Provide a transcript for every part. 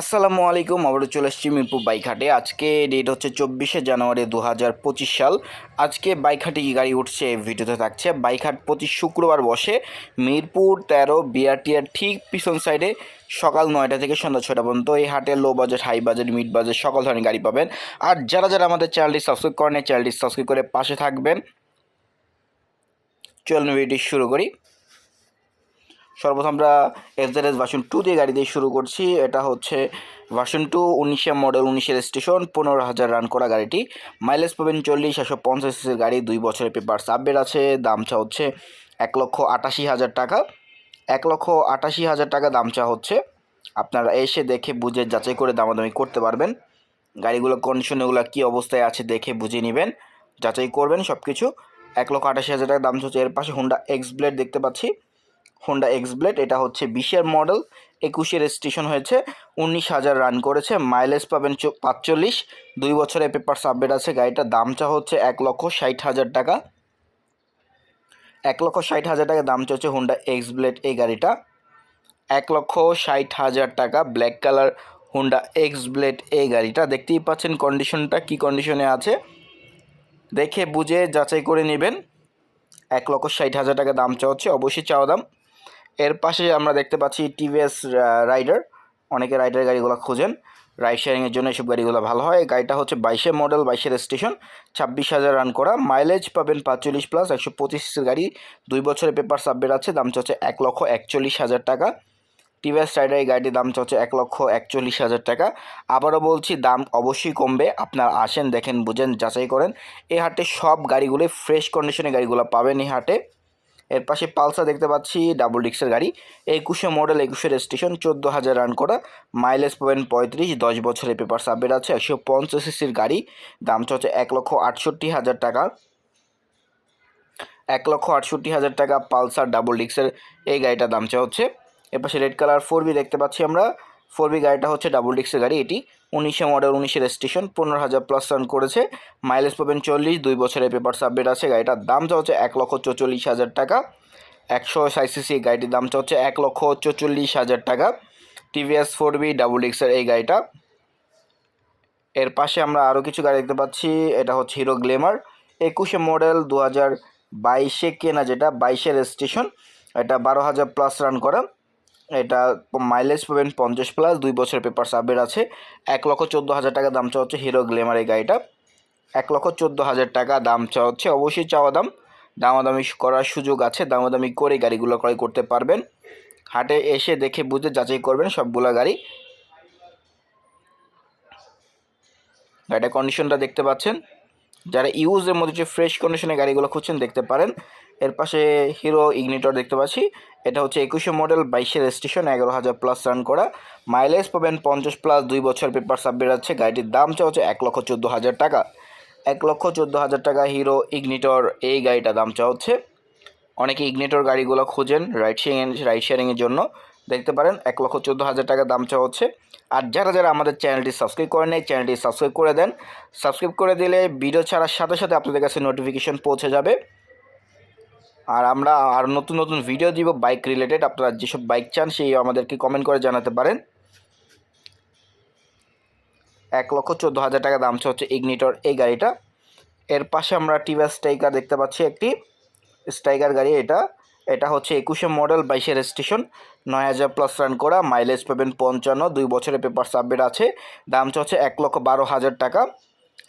আসসালামু আলাইকুম, আবারও চলে এসেছি মিরপুর বাইকহাটে আজকে ডেট হচ্ছে চব্বিশে জানুয়ারি দু হাজার পঁচিশ সাল। আজকে বাইকহাটে কি গাড়ি উঠছে এই ভিডিওতে থাকছে। বাইকহাট প্রতি শুক্রবার বসে মিরপুর, তেরো, বিআরটিআর ঠিক পিছন সাইডে সকাল নয়টা থেকে সন্ধ্যা ছটা পর্যন্ত এই হাটে low budget high budget mid budget সকল ধরনের গাড়ি পাবেন। আর যারা যারা আমাদের চ্যানেলটি সাবস্ক্রাইব করেন চ্যানেলটি সাবস্ক্রাইব করে পাশে থাকবেন। চলুন ভিডিওটি শুরু করি। সর্বপ্রথম আমরা এফজেড এস ভার্সন টু দিয়ে গাড়ি দিয়ে শুরু করছি। এটা হচ্ছে ভার্সন টু উনিশে মডেল উনিশের স্টেশন পনেরো হাজার রান করা গাড়িটি। মাইলেজ পাবেন চল্লিশ, একশো পঞ্চাশ সিসির গাড়ি। দুই বছরের পেপার সাববের আছে। দামটা হচ্ছে এক লক্ষ আটাশি হাজার টাকা। এক লক্ষ আটাশি হাজার টাকা দামচা হচ্ছে। আপনারা এসে দেখে বুঝে যাচাই করে দামাদামি করতে পারবেন। গাড়িগুলো কন্ডিশন এগুলো কী অবস্থায় আছে দেখে বুঝে নেবেন। যাচাই করবেন সব কিছু এক লক্ষ আটাশি হাজার টাকা দাম হচ্ছে। এর পাশে হুন্ডা এক্স ব্লেড দেখতে পাচ্ছি। হোন্ডা এক্স ব্লেড এটা হচ্ছে বিশের মডেল একুশের স্টেশন হয়েছে, উনিশ হাজার রান করেছে মাইলেজ পাবেন পাঁচচল্লিশ, দুই বছরের পেপার সাবমিট আছে, গাড়িটার দামটা হচ্ছে এক লক্ষ ষাট হাজার টাকা। এক লক্ষ ষাট হাজার টাকা দাম চলছে হোন্ডা এক্স ব্লেড এই গাড়িটা। এক লক্ষ ষাট হাজার টাকা black colour Honda X blade এই গাড়িটা। দেখতেই পাচ্ছেন কন্ডিশনটা কি কন্ডিশনে আছে? দেখে বুঝে যাচাই করে নেবেন। এক লক্ষ ষাট হাজার টাকা দাম চাওয়া হচ্ছে, অবশ্যই চাওয়া দাম। এর পাশে আমরা দেখতে পাচ্ছি টিভিএস রাইডার অনেকে রাইডার গাড়িগুলো খোঁজেন। রাইড শেয়ারিংয়ের জন্য এসব গাড়িগুলো ভালো হয়। গাড়িটা হচ্ছে বাইশের মডেল বাইশের স্টেশন ছাব্বিশ হাজার রান করা। মাইলেজ পাবেন পাঁচচল্লিশ প্লাস একশো পঁচিশ গাড়ি। দুই বছরের পেপার সাবমিট আছে। দাম হচ্ছে এক লক্ষ একচল্লিশ হাজার টাকা। টিভিএস রাইডার এই গাড়িটির দাম হচ্ছে এক লক্ষ একচল্লিশ হাজার টাকা। আবারও বলছি, দাম অবশ্যই কমবে। আপনারা আসেন, দেখেন, বুঝেন, যাচাই করেন। এই হাটে সব গাড়িগুলো ফ্রেশ কন্ডিশনে গাড়িগুলো পাবেন এই হাটে। এর পাশে পালসার দেখতে পাচ্ছি ডাবল ডিক্সের গাড়ি। একুশে মডেল একুশের স্টেশন চোদ্দ হাজার রান করা। মাইলেজ পাবেন পঁয়ত্রিশ, দশ বছরের পেপার সাবমিট আছে, একশো পঞ্চাশ সিসির গাড়ি। দামটা হচ্ছে এক লক্ষ আটষট্টি হাজার টাকা। এক লক্ষ আটষট্টি হাজার টাকা পালসার ডাবল ডিক্সের এই গাড়িটার দাম চা হচ্ছে। এর পাশে রেড কালার ফোর বি দেখতে পাচ্ছি আমরা। ফোর বি গাড়িটা হচ্ছে ডাবল ডিক্সের গাড়ি এটি। উনিশে মডেল উনিশের স্টেশন পনেরো হাজার প্লাস রান করেছে। মাইলেজ পাবেন চল্লিশ, দুই বছরের পেপার সাবমিট আছে। গাড়িটার দামটা হচ্ছে এক লক্ষ চৌচল্লিশ হাজার টাকা। একশো সাইসিসি গাড়িটির দামটা হচ্ছে এক লক্ষ চৌচল্লিশ হাজার টাকা। টিভিএস ফোর বি ডাবল ডিক্সের এই গাড়িটা। এর পাশে আমরা আরও কিছু গাড়ি দেখতে পাচ্ছি। এটা হচ্ছে হিরো গ্লেমার একুশে মডেল দু হাজার বাইশে কেনা যেটা বাইশের স্টেশন এটা বারো হাজার প্লাস রান করা। এটা মাইলেজ পাবেন পঞ্চাশ প্লাস দুই বছর পেপার সাবমিট আছে। এক লক্ষ চোদ্দ হাজার টাকা দাম চাওয়া হচ্ছে হিরো গ্লেমার এই গাড়িটা। এক লক্ষ চোদ্দ হাজার টাকা দাম চাওয়া হচ্ছে, অবশ্যই চাওয়া দাম। দামাদামি করার সুযোগ আছে, দামাদামি করে গাড়িগুলো ক্রয় করতে পারবেন। হাটে এসে দেখে বুঝে যাচাই করবেন সবগুলো গাড়ি। গাড়িটার কন্ডিশনটা দেখতে পাচ্ছেন। যারা ইউজের মধ্যে যে ফ্রেশ কন্ডিশনে গাড়িগুলো খুঁজছেন দেখতে পারেন। এর পাশে হিরো ইগনিটর দেখতে পাচ্ছি। এটা হচ্ছে একুশে মডেল বাইশের স্টেশন এগারো হাজার প্লাস রান করা। মাইলেজ পাবেন পঞ্চাশ প্লাস দুই বছর পেপার সাবমিট আছে। গাড়িটির দাম চা হচ্ছে এক লক্ষ চোদ্দ হাজার টাকা। এক লক্ষ চোদ্দ হাজার টাকা হিরো ইগনিটর এই গাড়িটা দাম চা হচ্ছে। অনেকে ইগনিটর গাড়িগুলো খোঁজেন রাইড শেয়ারিং রাইড শেয়ারিংয়ের জন্য। দেখতে পারেন, এক লক্ষ চোদ্দ হাজার টাকা দাম চাওয়া হচ্ছে। আর যারা যারা আমাদের চ্যানেলটি সাবস্ক্রাইব করেন এই চ্যানেলটি সাবস্ক্রাইব করে দেন। সাবস্ক্রাইব করে দিলে ভিডিও ছাড়ার সাথে সাথে আপনাদের কাছে নোটিফিকেশন পৌঁছে যাবে। আর আমরা আর নতুন নতুন ভিডিও দিব বাইক রিলেটেড আপনারা যেসব বাইক চান, সেই আমাদেরকে কমেন্ট করে জানাতে পারেন। এক লক্ষ চোদ্দ হাজার টাকা দাম হচ্ছে ইগনিটর এই গাড়িটা। এর পাশে আমরা টিভিএস স্ট্রাইকার দেখতে পাচ্ছি একটি স্ট্রাইকার গাড়ি এটা। এটা হচ্ছে একুশে মডেল বাইশের স্টেশন নয় হাজার প্লাস রান করা মাইলেজ পাবেন পঞ্চান্ন, দুই বছরের পেপার সাবমিট আছে। দাম হচ্ছে এক লক্ষ বারো হাজার টাকা।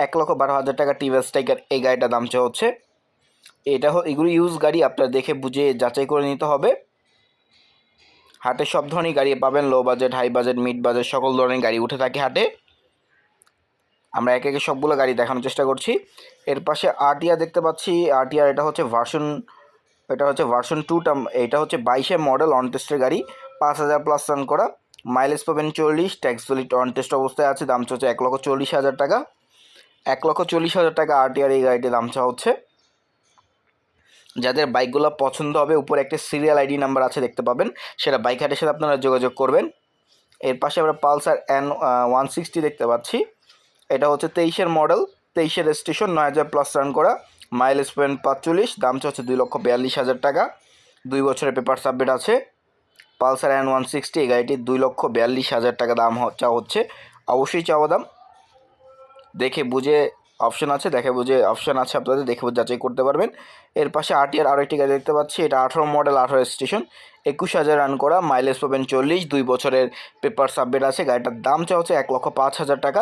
এক লক্ষ বারো হাজার টাকা টিভিএস স্ট্রাইকার এই গাড়িটা দাম হচ্ছে। এটা এগুলো ইউজ গাড়ি আপনারা দেখে বুঝে যাচাই করে নিতে হবে। হাটে সব ধরনের গাড়ি পাবেন low budget high budget mid budget সকল ধরনের গাড়ি উঠে থাকে হাটে। আমরা একে একে সবগুলো গাড়ি দেখানোর চেষ্টা করছি। এর পাশে আরটিআর দেখতে পাচ্ছি। আরটিআর এটা হচ্ছে ভার্সন এটা হচ্ছে ভার্সন টুটা এটা হচ্ছে বাইশে মডেল অন টেস্টের গাড়ি, পাঁচ হাজার প্লাস রান করা। মাইলেজ পাবেন চল্লিশ ট্যাক্স ভ্যালিড অন টেস্ট অবস্থায় আছে, দাম হচ্ছে এক লক্ষ চল্লিশ হাজার টাকা। এক লক্ষ চল্লিশ হাজার টাকা আরটিআর এই গাড়িটির দাম চা হচ্ছে। যাদের বাইকগুলো পছন্দ হবে, উপরে একটা সিরিয়াল আইডি নাম্বার আছে দেখতে পাবেন। সেটা বাইক হাটের সাথে আপনারা যোগাযোগ করবেন। এর পাশে আমরা পালসার এন ওয়ান সিক্সটি দেখতে পাচ্ছি। এটা হচ্ছে তেইশের মডেল তেইশের স্টেশন নয় হাজার প্লাস রান করা। মাইলেজ পয়েন্ট পাঁচচল্লিশ, দাম হচ্ছে দুই লক্ষ বিয়াল্লিশ হাজার টাকা। দুই বছরের পেপার সাবমিট আছে। পালসার এন ওয়ান সিক্সটি এই গাড়িটির দুই লক্ষ বিয়াল্লিশ হাজার টাকা দাম চাওয়া হচ্ছে। অবশ্যই চাওয়া দাম। দেখে বুঝে অপশন আছে দেখে বুঝে অপশন আছে, আপনাদের দেখে বুঝে যাচাই করতে পারবেন। এর পাশে আরটিআর আরও একটি গাড়ি দেখতে পাচ্ছি, এটা আঠারো মডেল, আঠারো স্টেশন, একুশ হাজার রান করা, মাইলেজ পাবেন চল্লিশ, দুই বছরের পেপার সাবমিট আছে, গাড়িটার দাম চাওয়া হচ্ছে এক লক্ষ পাঁচ হাজার টাকা।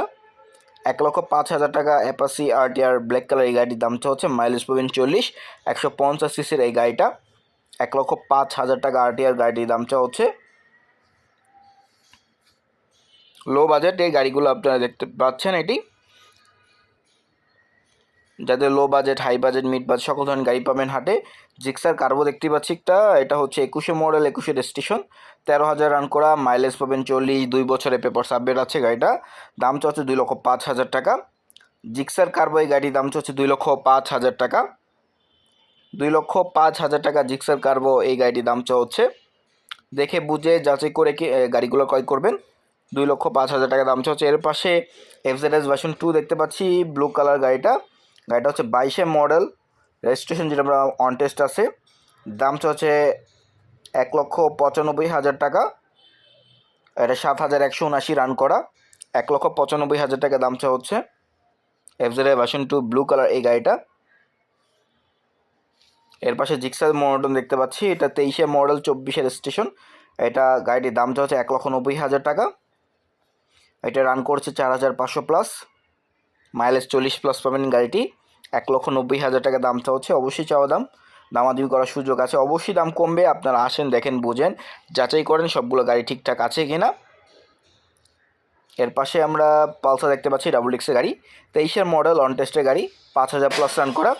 এক লক্ষ পাঁচ হাজার টাকা অ্যাপাসি আরটিআর ব্ল্যাক কালার এই গাড়িটির দাম চা হচ্ছে, মাইলেজ পাবেন চল্লিশ, একশো পঞ্চাশ সিসির এই গাড়িটা। এক লক্ষ পাঁচ হাজার টাকা আরটিআর গাড়িটির দাম চা হচ্ছে। লো বাজেট এই গাড়িগুলো আপনারা দেখতে পাচ্ছেন এটি। যাদের low budget high budget mid budget সকল ধরনের গাড়ি পাবেন হাটে। জিক্সার কার্বো দেখতে পাচ্ছি একটা এটা হচ্ছে একুশে মডেল একুশে রেজিস্ট্রেশন তেরো হাজার রান করা মাইলেজ পাবেন চল্লিশ, দুই বছরের পেপার সাবমিট আছে গাড়িটা। দাম চলছে দুই লক্ষ পাঁচ হাজার টাকা। জিক্সার কার্বো এই গাড়ির দাম চলছে দুই লক্ষ পাঁচ হাজার টাকা। দুই লক্ষ পাঁচ হাজার টাকা জিক্সার কার্বো এই গাড়িটির দাম চাওয়া হচ্ছে দেখে বুঝে যাচাই করে কি গাড়িগুলো ক্রয় করবেন। দুই লক্ষ পাঁচ হাজার টাকা দাম হচ্ছে এর পাশে এফজেড এস ভার্সন টু দেখতে পাচ্ছি ব্লু কালার গাড়িটা। গাড়িটা হচ্ছে বাইশে মডেল রেজিস্ট্রেশন যেটা আমরা অন টেস্ট আছে। দাম হচ্ছে এক লক্ষ পঁচানব্বই হাজার টাকা। এটা সাত হাজার একশো উনাশি রান করা। এক লক্ষ পঁচানব্বই হাজার টাকা দাম চা হচ্ছে FZ version two blue colour এই গাড়িটা। এর পাশে জিক্সার মডেল দেখতে পাচ্ছি। এটা তেইশে মডেল চব্বিশের স্টেশন এটা গাড়িটির দামটা হচ্ছে এক লক্ষ নব্বই হাজার টাকা। এটা রান করছে চার হাজার পাঁচশো প্লাস মাইলেজ চল্লিশ প্লাস পাবেন গাড়িটি। এক লক্ষ নব্বই হাজার টাকা দামটা হচ্ছে অবশ্যই চাওয়া দাম। দামাদামি করার সুযোগ আছে, অবশ্যই দাম কমবে, আপনারা আসেন, দেখেন, বুঝেন, যাচাই করেন, সবগুলো গাড়ি ঠিকঠাক আছে কিনা। এর পাশে আমরা পালসার দেখতে পাচ্ছি, ডাবল ডিক্সের গাড়ি, তেইশের মডেল অন টেস্টের গাড়ি, পাঁচ হাজার প্লাস রান করা।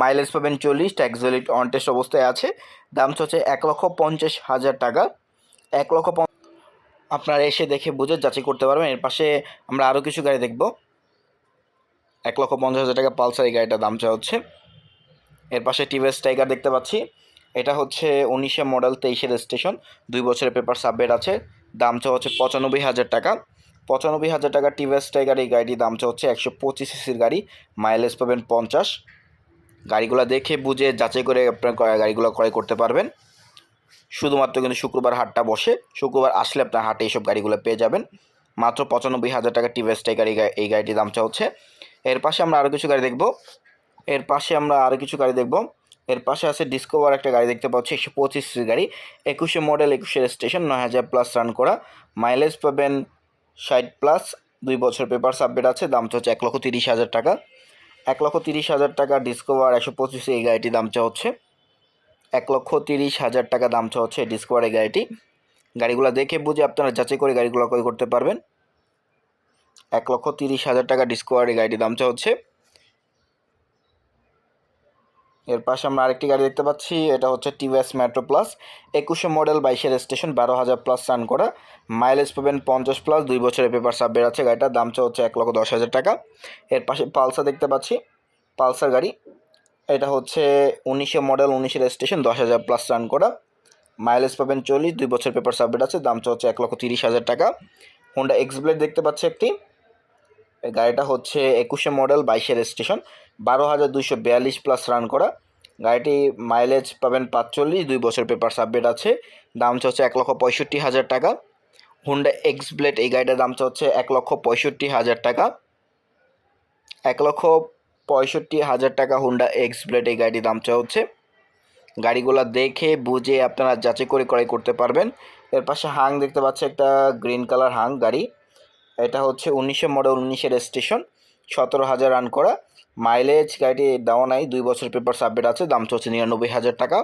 মাইলেজ পাবেন চল্লিশ ট্যাক্সভ্যালিড অন টেস্ট অবস্থায় আছে। দাম হচ্ছে এক লক্ষ পঞ্চাশ হাজার টাকা। এক লক্ষ আপনারা এসে দেখে বুঝে যাচাই করতে পারবেন। এর পাশে আমরা আরও কিছু গাড়ি দেখব। এক লক্ষ পঞ্চাশ হাজার টাকা পালসার এই গাড়িটার দাম চাওয়া হচ্ছে। এর পাশে টিভিএস টাইগার দেখতে পাচ্ছি। এটা হচ্ছে উনিশে মডেল, তেইশের স্টেশন দুই বছরের পেপার সাবমিট আছে। দাম চাওয়া হচ্ছে পঁচানব্বই হাজার টাকা। পঁচানব্বই হাজার টাকা টিভিএস টাইগার এই গাড়িটির দাম চাওয়া হচ্ছে একশো পঁচিশ সিসির গাড়ি। মাইলেজ পাবেন পঞ্চাশ। গাড়িগুলো দেখে বুঝে যাচাই করে আপনার গাড়িগুলো ক্রয় করতে পারবেন। শুধুমাত্র কিন্তু শুক্রবার হাটটা বসে। শুক্রবার আসলে আপনার হাটে এইসব গাড়িগুলো পেয়ে যাবেন। মাত্র পঁচানব্বই হাজার টাকা টিভিএস টাইগার এই গাড়িটির দাম হচ্ছে। এর পাশে আমরা আরও কিছু গাড়ি দেখব। এর পাশে আমরা আরও কিছু গাড়ি দেখব। এর পাশে আছে ডিসকোভার একটা গাড়ি দেখতে পাচ্ছি, একশো পঁচিশ গাড়ি। একুশে মডেল একুশে স্টেশন নয় হাজার প্লাস রান করা। মাইলেজ পাবেন ষাট প্লাস দুই বছর পেপার সাবমিট আছে, দাম হচ্ছে এক লক্ষ তিরিশ হাজার টাকা। এক লক্ষ তিরিশ হাজার টাকা ডিসকোভার একশো পঁচিশে এই গাড়িটির দাম চা হচ্ছে। এক লক্ষ তিরিশ হাজার টাকা দাম চা হচ্ছে ডিসকভার এই গাড়িটি। গাড়িগুলো দেখে বুঝে আপনারা যাচাই করে গাড়িগুলো ক্রয় করতে পারবেন। এক লক্ষ তিরিশ হাজার টাকা ডিসকভার এই গাড়িটির দাম চা হচ্ছে এর পাশে আমরা আরেকটি গাড়ি দেখতে পাচ্ছি, এটা হচ্ছে টিভিএস মেট্রো প্লাস একুশে মডেল বাইশের স্টেশন বারো হাজার প্লাস রান করা। মাইলেজ পাবেন পঞ্চাশ প্লাস দুই বছরের পেপার সাবমিট আছে। গাড়িটার দাম চা হচ্ছে এক লক্ষ দশ হাজার টাকা। এর পাশে পালসার দেখতে পাচ্ছি পালসার গাড়ি। এটা হচ্ছে উনিশে মডেল উনিশের স্টেশন দশ হাজার প্লাস রান করা। মাইলেজ পাবেন চল্লিশ, দুই বছর পেপার সাবমিট আছে। দাম হচ্ছে এক লক্ষ তিরিশ হাজার টাকা। হোন্ডা এক্স ব্লেড দেখতে পাচ্ছি একটি। গাড়িটা হচ্ছে একুশে মডেল, বাইশের স্টেশন বারো হাজার দুইশো বিয়াল্লিশ প্লাস রান করা। গাড়িটি মাইলেজ পাবেন পাঁচচল্লিশ, দুই বছর পেপার সাবমিট আছে। দাম হচ্ছে এক লক্ষ পঁয়ষট্টি হাজার টাকা। হুন্ডা এক্স ব্লেড এই গাড়িটার দাম হচ্ছে এক লক্ষ পঁয়ষট্টি হাজার টাকা। এক লক্ষ পঁয়ষট্টি হাজার টাকা হুন্ডা এক্স ব্লেড এই গাড়িটির দাম হচ্ছে গাড়িগুলো দেখে বুঝে আপনারা যাচাই করে ক্রয় করতে পারবেন। এর পাশে হাং দেখতে পাচ্ছি একটা গ্রিন কালার হাং গাড়ি। এটা হচ্ছে উনিশে মডেল, উনিশের স্টেশন সতেরো হাজার রান করা। মাইলেজ গাড়িটি দেওয়া নাই, দুই বছর পেপার সাবমিট আছে, দাম হচ্ছে নিরানব্বই হাজার টাকা।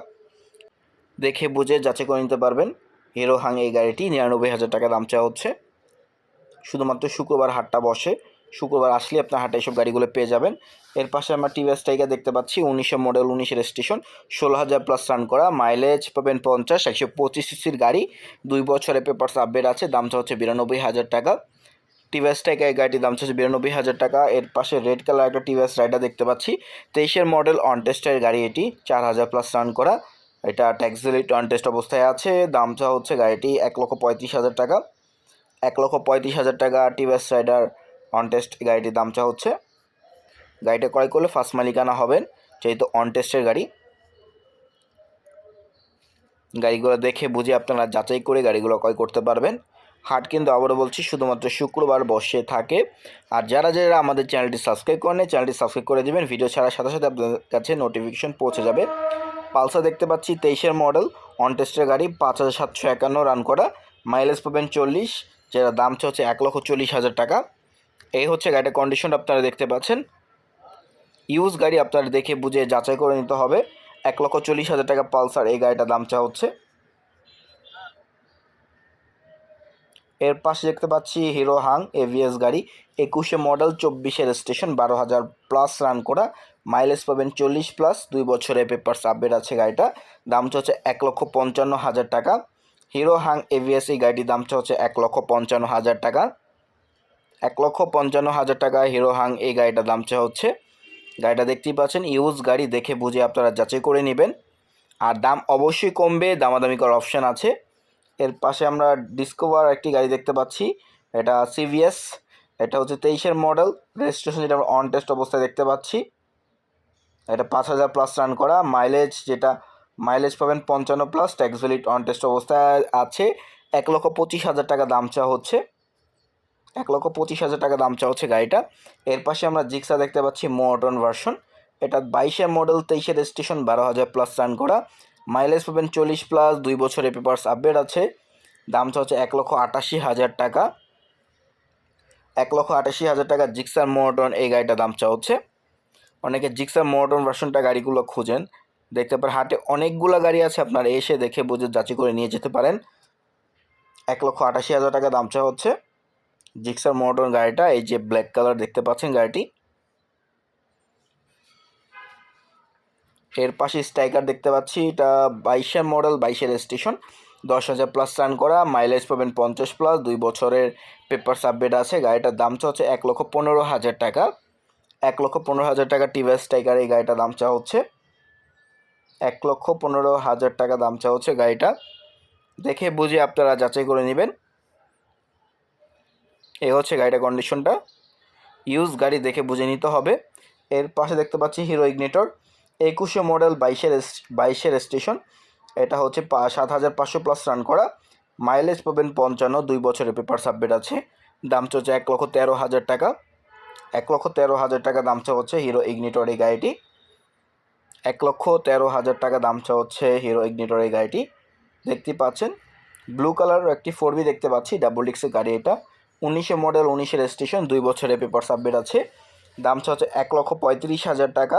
দেখে বুঝে যাচাই করে নিতে পারবেন, হিরো হাং এই গাড়িটি, নিরানব্বই হাজার টাকা দাম চাওয়া হচ্ছে। শুধুমাত্র শুক্রবার হাটটা বসে, শুক্রবার আসলে আপনার হাটে এইসব গাড়িগুলো পেয়ে যাবেন। এর পাশে আমরা টিভিএস টাইগার দেখতে পাচ্ছি, উনিশে মডেল, উনিশের স্টেশন ষোলো হাজার প্লাস রান করা। মাইলেজ পাবেন পঞ্চাশ, একশো পঁচিশ সিসির গাড়ি। দুই বছরের পেপার আপডেট আছে দামটা হচ্ছে বিরানব্বই হাজার টাকা। টিভিএস টাইগার এই গাড়িটির দাম হচ্ছে বিরানব্বই হাজার টাকা। এর পাশে রেড কালার একটা টিভিএস রাইডার দেখতে পাচ্ছি। তেইশের মডেল অন টেস্টের গাড়ি এটি, চার হাজার প্লাস রান করা। এটা ট্যাক্সিলিট অন টেস্ট অবস্থায় আছে। দামটা হচ্ছে গাড়িটি এক লক্ষ পঁয়ত্রিশ হাজার টাকা। এক লক্ষ পঁয়ত্রিশ হাজার টাকা টিভিএস রাইডার অন টেস্ট গাড়িটির দামটা হচ্ছে। গাড়িটা ক্রয় করলে ফার্স্ট মালিকানা হবেন যেহেতু অন টেস্টের গাড়ি। গাড়িগুলো দেখে বুঝে আপনারা যাচাই করে গাড়িগুলো ক্রয় করতে পারবেন। হাট কিন্তু আবারও বলছি, শুধুমাত্র শুক্রবার বসে থাকে। আর যারা যারা আমাদের চ্যানেলটি সাবস্ক্রাইব করেন চ্যানেলটি সাবস্ক্রাইব করে দেবেন। ভিডিও ছাড়ার সাথে সাথে আপনাদের কাছে নোটিফিকেশন পৌঁছে যাবে। পালসার দেখতে পাচ্ছি, তেইশের মডেল অন টেস্টের গাড়ি, পাঁচ হাজার সাতশো একান্ন রান করা। মাইলেজ পাবেন চল্লিশ যেটা দাম হচ্ছে এক লক্ষ চল্লিশ হাজার টাকা। এই হচ্ছে গাড়িটার কন্ডিশন আপনারা দেখতে পাচ্ছেন। ইউজ গাড়ি আপনারা দেখে বুঝে যাচাই করে নিতে হবে। এক লক্ষ চল্লিশ হাজার টাকা পালসার এই গাড়িটার দাম চা হচ্ছে। এর পাশে দেখতে পাচ্ছি হিরো হাং এভিএস গাড়ি, একুশে মডেল, চব্বিশের স্টেশন বারো হাজার প্লাস রান করা মাইলেজ পাবেন চল্লিশ প্লাস দুই বছরে পেপার আপডেট আছে গাড়িটা, দাম হচ্ছে এক লক্ষ পঞ্চান্ন হাজার টাকা। হিরো হাং এভিএস এই গাড়িটির দাম হচ্ছে এক লক্ষ পঞ্চান্ন হাজার টাকা। এক লক্ষ পঞ্চান্ন হাজার টাকা হিরো হাং এই গাড়িটার দাম চা হচ্ছে। গাড়িটা দেখতেই পাচ্ছেন ইউজ গাড়ি দেখে বুঝে আপনারা যাচাই করে নেবেন। আর দাম অবশ্যই কমবে, দামাদামি করার অপশান আছে। এর পাশে আমরা ডিসকভার একটি গাড়ি দেখতে পাচ্ছি। এটা সিভিএস এটা হচ্ছে তেইশের মডেল রেজিস্ট্রেশন যেটা আমরা অন টেস্ট অবস্থায় দেখতে পাচ্ছি। এটা পাঁচ হাজার প্লাস রান করা মাইলেজ যেটা মাইলেজ পাবেন পঞ্চান্ন plus tax valid on test অবস্থায় আছে। এক লক্ষ পঁচিশ হাজার টাকা দাম চা হচ্ছে। এক লক্ষ পঁচিশ হাজার টাকা দাম চা হচ্ছে গাড়িটা। এর পাশে আমরা জিক্সা দেখতে পাচ্ছি মডার্ন ভার্সন এটা বাইশের মডেল তেইশের স্টেশন বারো হাজার প্লাস রান করা। মাইলেজ পাবেন চল্লিশ প্লাস দুই বছরের পেপার্স আপডেট আছে। দামটা হচ্ছে এক লক্ষ আটাশি হাজার টাকা। এক লক্ষ আটাশি হাজার টাকা জিক্সার মডার্ন এই গাড়িটার দাম চা হচ্ছে। অনেকে জিক্সার মডার্ন ভার্সনটা গাড়িগুলো খুঁজেন। দেখতে পারেন, হাটে অনেকগুলো গাড়ি আছে, আপনারা এসে দেখে বুঝে যাচাই করে নিয়ে যেতে পারেন। এক লক্ষ আটাশি হাজার টাকা দাম চা হচ্ছে। জিক্সার মডার্ন গাড়িটা, এই যে ব্ল্যাক কালার দেখতে পাচ্ছেন গাড়িটি। এর পাশে স্ট্রাইকার দেখতে পাচ্ছি, এটা বাইশের মডেল, বাইশের স্টেশন। দশ হাজার প্লাস রান করা মাইলেজ পাবেন পঞ্চাশ প্লাস দুই বছরের পেপার সাবমিট আছে। গাড়িটার দাম চা হচ্ছে এক লক্ষ পনেরো হাজার টাকা। এক লক্ষ পনেরো হাজার টাকা টিভিএস স্ট্রাইকার এই গাড়িটার দাম চা হচ্ছে। এক লক্ষ পনেরো হাজার টাকা দাম চা হচ্ছে গাড়িটা। দেখে বুঝে আপনারা যাচাই করে নেবেন। এ হচ্ছে গাড়িটার কন্ডিশনটা ইউজ গাড়ি দেখে বুঝে নিতে হবে। এর পাশে দেখতে পাচ্ছি হিরো ইগনিটর একুশে মডেল বাইশের বাইশের স্টেশন। এটা হচ্ছে সাত হাজার পাঁচশো প্লাস রান করা। মাইলেজ পাবেন পঞ্চান্ন, দুই বছরের পেপার সাবমিট আছে। দাম হচ্ছে এক লক্ষ তেরো হাজার টাকা। এক লক্ষ তেরো হাজার টাকা দাম হচ্ছে হিরো ইগনিটর এই গাড়িটি। এক লক্ষ তেরো হাজার টাকা দাম হচ্ছে হিরো ইগনিটর এই গাড়িটি। দেখতেই পাচ্ছেন? ব্লু কালার একটি ফোর বি দেখতে পাচ্ছি ডাবল ডিক্সের গাড়ি এটা। উনিশে মডেল উনিশের স্টেশন দুই বছরের পেপার সাবমিট আছে। দাম হচ্ছে এক লক্ষ পঁয়ত্রিশ হাজার টাকা।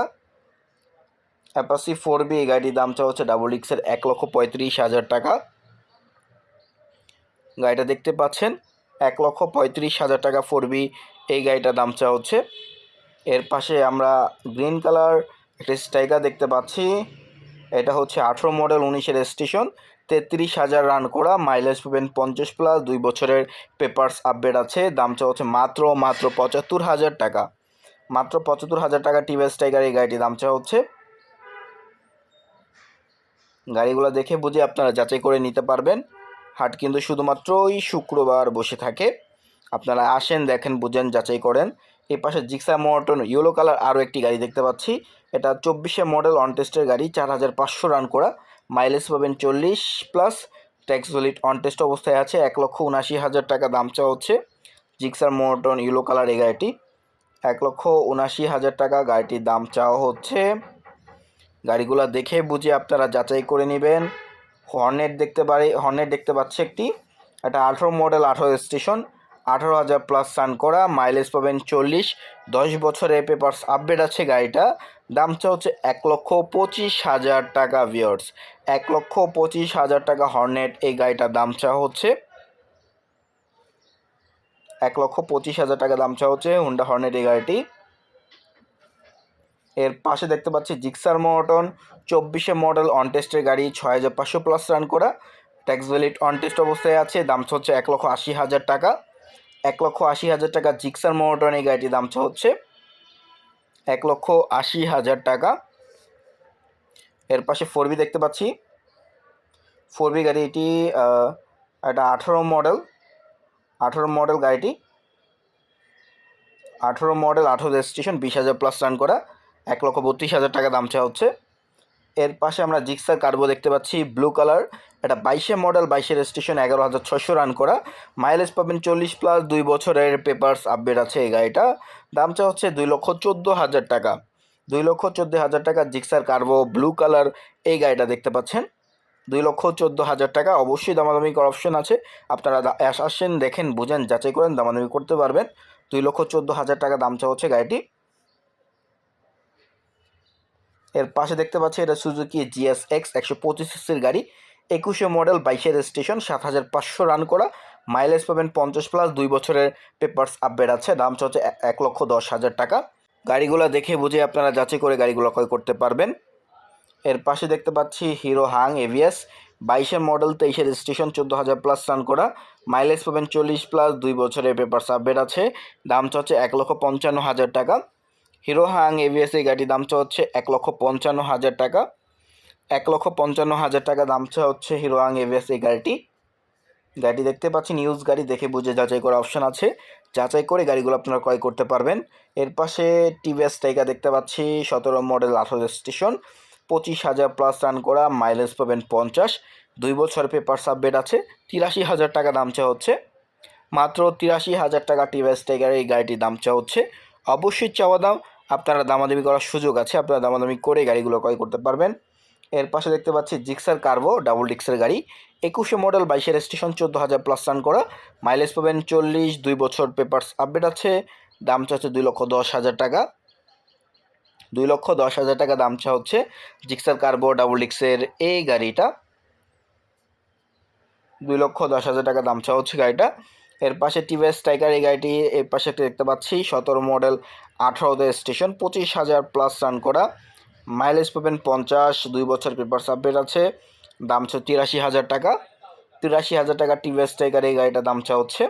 অ্যাপাসি ফোর বি এই গাড়ির দামটা হচ্ছে ডাবল ডিক্সের এক লক্ষ পঁয়ত্রিশ হাজার টাকা। গাড়িটা দেখতে পাচ্ছেন, এক লক্ষ পঁয়ত্রিশ হাজার টাকা ফোর বি এই গাড়িটার দামটা হচ্ছে। এর পাশে আমরা গ্রিন কালার একটা স্ট্রাইকার দেখতে পাচ্ছি। এটা হচ্ছে আঠেরো মডেল উনিশের স্টেশন তেত্রিশ হাজার রান করা মাইলেজ পাবেন পঞ্চাশ প্লাস দুই বছরের পেপার্স আপডেট আছে। দামটা হচ্ছে মাত্র মাত্র পঁচাত্তর হাজার টাকা। মাত্র পঁচাত্তর হাজার টাকা টিভিএস টাইগার এই গাড়িটির দামটা হচ্ছে। গাড়িগুলো দেখে বুঝে আপনারা যাচাই করে নিতে পারবেন। হাট কিন্তু শুধুমাত্রই শুক্রবার বসে থাকে। আপনারা আসেন, দেখেন, বুঝেন, যাচাই করেন। এই পাশে জিক্সা মর্টন ইয়েলো কালার আরও একটি গাড়ি দেখতে পাচ্ছি। এটা চব্বিশে মডেল অন টেস্টের গাড়ি, চার হাজার পাঁচশো রান করা। মাইলেজ পাবেন চল্লিশ plus tax valid on test অবস্থায় আছে, এক লক্ষ উনাশি হাজার টাকা দাম চাওয়া হচ্ছে। জিক্সার মর্টন ইয়েলো কালার এই গাড়িটি, এক লক্ষ উনাশি হাজার টাকা গাড়িটির দাম চাওয়া হচ্ছে। গাড়িগুলো দেখে বুঝে আপনারা যাচাই করে নেবেন। হর্নেট দেখতে পারি হর্নেট দেখতে পাচ্ছি একটি, এটা আঠেরো মডেল, আঠেরো স্টেশন, আঠারো হাজার প্লাস রান করা মাইলেজ পাবেন চল্লিশ, দশ বছরের পেপার্স আপডেট আছে গাড়িটা। দামটা হচ্ছে এক লক্ষ পঁচিশ হাজার টাকা ভিওর্স এক লক্ষ পঁচিশ হাজার টাকা হর্নেট এই গাড়িটার দাম চাওয়া হচ্ছে, এক লক্ষ পঁচিশ হাজার টাকা দাম চাওয়া হচ্ছে হুন্ডা হর্নেট এই গাড়িটি। এর পাশে দেখতে পাচ্ছি জিক্সার মটন চব্বিশে মডেল অন টেস্টের গাড়ি, ছয় হাজার পাঁচশো প্লাস রান করা। ট্যাক্স ভ্যালিড অন টেস্ট অবস্থায় আছে, দাম হচ্ছে এক লক্ষ আশি হাজার টাকা। এক লক্ষ আশি হাজার টাকা জিক্সার মটন এই গাড়িটির দাম হচ্ছে এক লক্ষ আশি হাজার টাকা। এর পাশে ফোর বি দেখতে পাচ্ছি। ফোর বি গাড়ি এটি একটা আঠেরো মডেল আঠেরো মডেল গাড়িটি। আঠেরো মডেল, আঠেরো রেজিস্ট্রেশন, বিশ হাজার প্লাস রান করা। এক লক্ষ বত্রিশ হাজার টাকা দাম চাওয়া হচ্ছে। এর পাশে আমরা জিক্সার কার্বো দেখতে পাচ্ছি, ব্লু কালার। এটা বাইশে মডেল বাইশের স্টেশন এগারো হাজার ছশো রান করা। মাইলেজ পাবেন চল্লিশ প্লাস দুই বছরের পেপার্স আপডেট আছে এই গাড়িটা। দামটা হচ্ছে দুই লক্ষ চোদ্দ হাজার টাকা। দুই লক্ষ চোদ্দ হাজার টাকা জিক্সার কার্বো ব্লু কালার এই গাড়িটা দেখতে পাচ্ছেন। দুই লক্ষ চোদ্দ হাজার টাকা অবশ্যই দামাদামি করার অপশন আছে। আপনারা আসেন, দেখেন, বুঝেন, যাচাই করেন, দামাদামি করতে পারবেন। দুই লক্ষ চোদ্দ হাজার টাকা দাম চা হচ্ছে গাড়িটি। এর পাশে দেখতে পাচ্ছি এটা সুজুকি জিএস এক্স একশো পঁচিশ সিসির গাড়ি। একুশে মডেল বাইশের স্টেশন সাত হাজার পাঁচশো রান করা। মাইলেজ পাবেন পঞ্চাশ প্লাস দুই বছরের পেপার্স আপডেট আছে। দাম হচ্ছে এক লক্ষ দশ হাজার টাকা। গাড়িগুলো দেখে বুঝে আপনারা যাচাই করে গাড়িগুলো ক্রয় করতে পারবেন। এর পাশে দেখতে পাচ্ছি হিরো হাং এভিএস বাইশের মডেল তেইশের স্টেশন চোদ্দ হাজার প্লাস রান করা। মাইলেজ পাবেন চল্লিশ প্লাস দুই বছরের পেপারস আপডেট আছে। দাম হচ্ছে এক লক্ষ পঞ্চান্ন হাজার টাকা। হিরো হাং এভিএস এই গাড়ির দামটা হচ্ছে এক লক্ষ পঞ্চান্ন হাজার টাকা। এক লক্ষ পঞ্চান্ন হাজার টাকা দামটা হচ্ছে হিরো হাং এভিএস এই গাড়িটি। গাড়ি দেখতে পাচ্ছি নিউজ গাড়ি দেখে বুঝে যাচাই করার অপশন আছে। যাচাই করে গাড়িগুলো আপনারা ক্রয় করতে পারবেন। এর পাশে টিভিএস টাইগার দেখতে পাচ্ছি, সতেরো মডেল আঠারো স্টেশন পঁচিশ হাজার প্লাস রান করা মাইলেজ পাবেন পঞ্চাশ। দুই বছর পেপার সাববেট আছে, তিরাশি হাজার টাকা দাম চা হচ্ছে। মাত্র তিরাশি হাজার টাকা টিভিএস টাইগার এই গাড়িটির দাম চা হচ্ছে। অবশ্যই চাওয়া দাম আপনারা দামাদামি করার সুযোগ আছে, আপনারা দামাদামি করে গাড়িগুলো ক্রয় করতে পারবেন। এর পাশে দেখতে পাচ্ছি জিক্সার কার্বো ডাবল ডিক্সের গাড়ি। একুশে মডেল বাইশের স্টেশন চোদ্দ হাজার প্লাস রান করা। মাইলেজ পাবেন চল্লিশ, দুই বছর পেপারস আপডেট আছে। দাম চা হচ্ছে দুই লক্ষ দশ হাজার টাকা। দুই লক্ষ দশ হাজার টাকা দাম চা হচ্ছে জিক্সার কার্বো ডাবল ডিক্সের এই গাড়িটা। দুই লক্ষ দশ হাজার টাকা দাম চা হচ্ছে গাড়িটা। এর পাশে টিভিএস টাইগার এই গাড়িটি, এর পাশে একটা দেখতে পাচ্ছি, সতেরো মডেল আঠারোতে স্টেশন পঁচিশ হাজার প্লাস রান করা। মাইলেজ পাবেন পঞ্চাশ, দুই বছর পেপার সাবমিট আছে, দাম হচ্ছে তিরাশি হাজার টাকা। তিরাশি হাজার টাকা টিভিএস টাইগার এই গাড়িটার দাম চা হচ্ছে।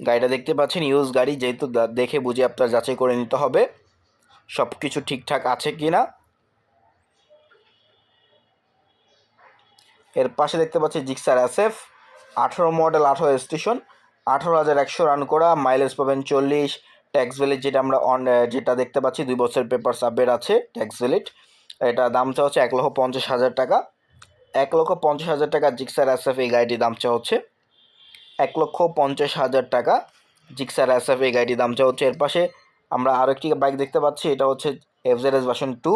গাড়িটা দেখতে পাচ্ছেন ইউজ গাড়ি, যেহেতু দেখে বুঝে আপনার যাচাই করে নিতে হবে। সব কিছু ঠিকঠাক আছে কি না এর পাশে দেখতে পাচ্ছি জিক্সার এসএফ, আঠেরো মডেল, আঠেরো স্টেশন, আঠেরো হাজার একশো রান করা, মাইলেজ পাবেন চল্লিশ। ট্যাক্স ভ্যালিড যেটা আমরা অন যেটা দেখতে পাচ্ছি, দুই বছর পেপার সাবমিট আছে, ট্যাক্স ভ্যালিড। এটা দামটা হচ্ছে এক লক্ষ পঞ্চাশ হাজার টাকা। এক লক্ষ পঞ্চাশ হাজার টাকা জিক্সার এসএফ এই গাড়িটির দামটা হচ্ছে। এক লক্ষ পঞ্চাশ হাজার টাকা জিক্সার এসএফ এই গাড়িটির দামটা হচ্ছে। এর পাশে আমরা আরও একটি বাইক দেখতে পাচ্ছি, এটা হচ্ছে এফজেড এস ভার্সন টু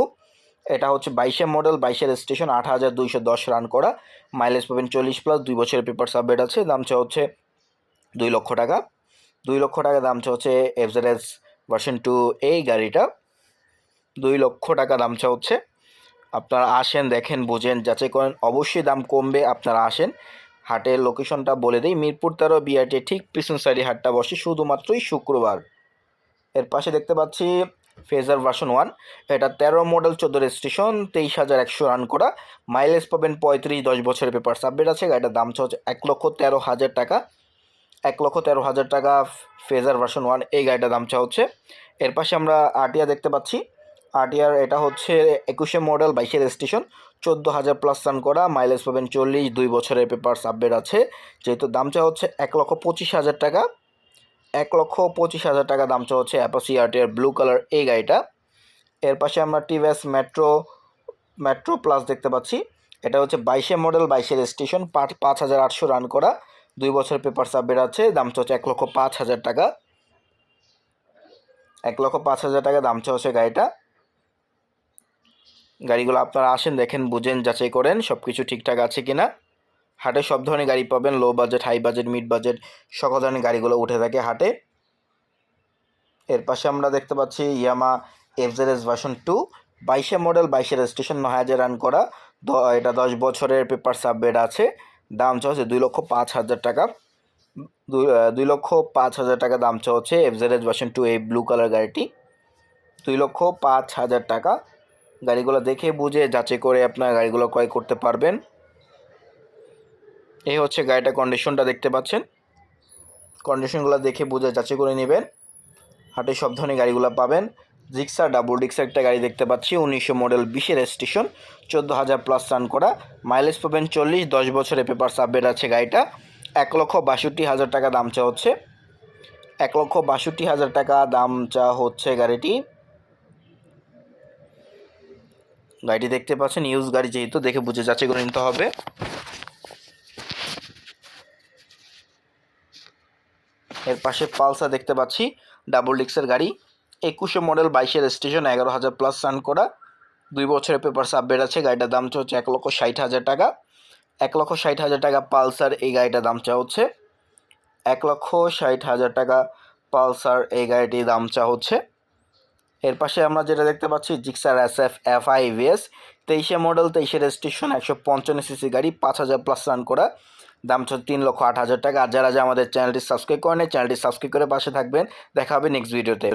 এটা হচ্ছে বাইশে মডেল বাইশের স্টেশন আট হাজার দুইশো দশ রান করা। মাইলেজ পাবেন চল্লিশ প্লাস দুই বছরের পেপার সাবমিট আছে। দামটা হচ্ছে দুই লক্ষ টাকা। দুই লক্ষ টাকা দামটা হচ্ছে এফজেড এস ভার্সন টু এই গাড়িটা। দুই লক্ষ টাকা দামটা হচ্ছে। আপনারা আসেন, দেখেন, বুঝেন, যাচাই করেন। অবশ্যই দাম কমবে, আপনারা আসেন। হাটের লোকেশনটা বলে দিই। মিরপুর তেরো বিআরটি ঠিক পিছন সাইডে হাটটা বসে। শুধুমাত্রই শুক্রবার। এর পাশে দেখতে পাচ্ছি ফেজার ভার্সন ওয়ান। এটা তেরো মডেল, চোদ্দ রেজিস্ট্রেশন, তেইশ হাজার একশো রান করা। মাইলেজ পাবেন পঁয়ত্রিশ, দশ বছরের পেপার সাবমিট আছে। গাড়িটার দাম হচ্ছে এক লক্ষ তেরো হাজার টাকা। এক লক্ষ তেরো হাজার টাকা ফেজার ভার্সন ওয়ান এই গাড়িটার দাম চা হচ্ছে। এর পাশে আমরা আরটিআর দেখতে পাচ্ছি। আরটিআর এটা হচ্ছে একুশে মডেল বাইশের স্টেশন চোদ্দ হাজার প্লাস রান করা। মাইলেজ পাবেন চল্লিশ, দুই বছরের পেপার সাবমিট আছে। যেহেতু দাম চা হচ্ছে এক লক্ষ পঁচিশ হাজার টাকা। এক লক্ষ পঁচিশ হাজার টাকা দাম হচ্ছে অ্যাপাসি আরটিআর ব্লু কালার এই গাড়িটা। এর পাশে আমরা টিভিএস মেট্রো মেট্রো প্লাস দেখতে পাচ্ছি। এটা হচ্ছে বাইশে মডেল বাইশের স্টেশন পাঁচ পাঁচ হাজার আটশো রান করা। দুই বছর পেপার সাবমিট আছে, দাম হচ্ছে এক লক্ষ পাঁচ হাজার টাকা। এক লক্ষ পাঁচ হাজার টাকা দাম হচ্ছে গাড়িটা। গাড়িগুলো আপনারা আসেন, দেখেন, বুঝেন, যাচাই করেন সব কিছু ঠিকঠাক আছে কি না হাটে সব ধরনের গাড়ি পাবেন low budget high budget mid budget সকল ধরনের গাড়িগুলো উঠে থাকে হাটে। এর পাশে আমরা দেখতে পাচ্ছি ইয়ামা এফজেডএস ভার্সন টু বাইশে মডেল বাইশের স্টেশন নয় হাজার রান করা। এটা দশ বছরের পেপার সাববেড আছে। দাম চা হচ্ছে দুই লক্ষ পাঁচ হাজার টাকা। দুই লক্ষ পাঁচ হাজার টাকা দাম চা হচ্ছে এফজেডএস ভার্সন টু এই ব্লু কালার গাড়িটি। দুই লক্ষ পাঁচ হাজার টাকা। গাড়িগুলো দেখে বুঝে যাচাই করে আপনার গাড়িগুলো ক্রয় করতে পারবেন। এই হচ্ছে গাড়িটা কন্ডিশনটা দেখতে পাচ্ছেন। কন্ডিশনগুলো দেখে বুঝে যাচাই করে নেবেন। হাটে সব ধরনের গাড়িগুলো পাবেন। জিক্সা ডাবল ডিক্সা একটা গাড়ি দেখতে পাচ্ছি, উনিশশো মডেল বিশের স্টেশন চোদ্দ হাজার প্লাস রান করা। মাইলেজ পাবেন চল্লিশ, দশ বছরের পেপার সাবমিট আছে গাড়িটা। এক লক্ষ বাষট্টি হাজার টাকা দাম চা হচ্ছে। এক লক্ষ বাষট্টি হাজার টাকা দাম চা হচ্ছে গাড়িটি। গাড়িটি দেখতে পাচ্ছেন ইউজ গাড়ি যেহেতু, দেখে বুঝে যাচাই করে নিতে হবে। এর পাশে পালসার দেখতে পাচ্ছি, ডাবল ডিক্সের গাড়ি। একুশে মডেল, বাইশের স্টেশন, এগারো হাজার প্লাস রান করা। দুই বছরের পেপার আপডেট আছে, গাড়িটার দাম হচ্ছে এক লক্ষ ষাট হাজার টাকা। এক লক্ষ ষাট হাজার টাকা পালসার এই গাড়িটার দাম চা হচ্ছে। এক লক্ষ ষাট হাজার টাকা পালসার এই গাড়িটির দাম চা হচ্ছে। এর পাশে আমরা যেটা দেখতে পাচ্ছি, Gixxer S F F I V S model, তেইশের স্টেশন, একশো পঞ্চান্ন সিসি গাড়ি, পাঁচ হাজার প্লাস রান করা। দাম হচ্ছে তিন লক্ষ আট হাজার টাকা। আর যারা যে আমাদের চ্যানেলটি সাবস্ক্রাইব করেন, চ্যানেলটি সাবস্ক্রাইব করে পাশে থাকবেন। দেখা হবে নেক্সট ভিডিওতে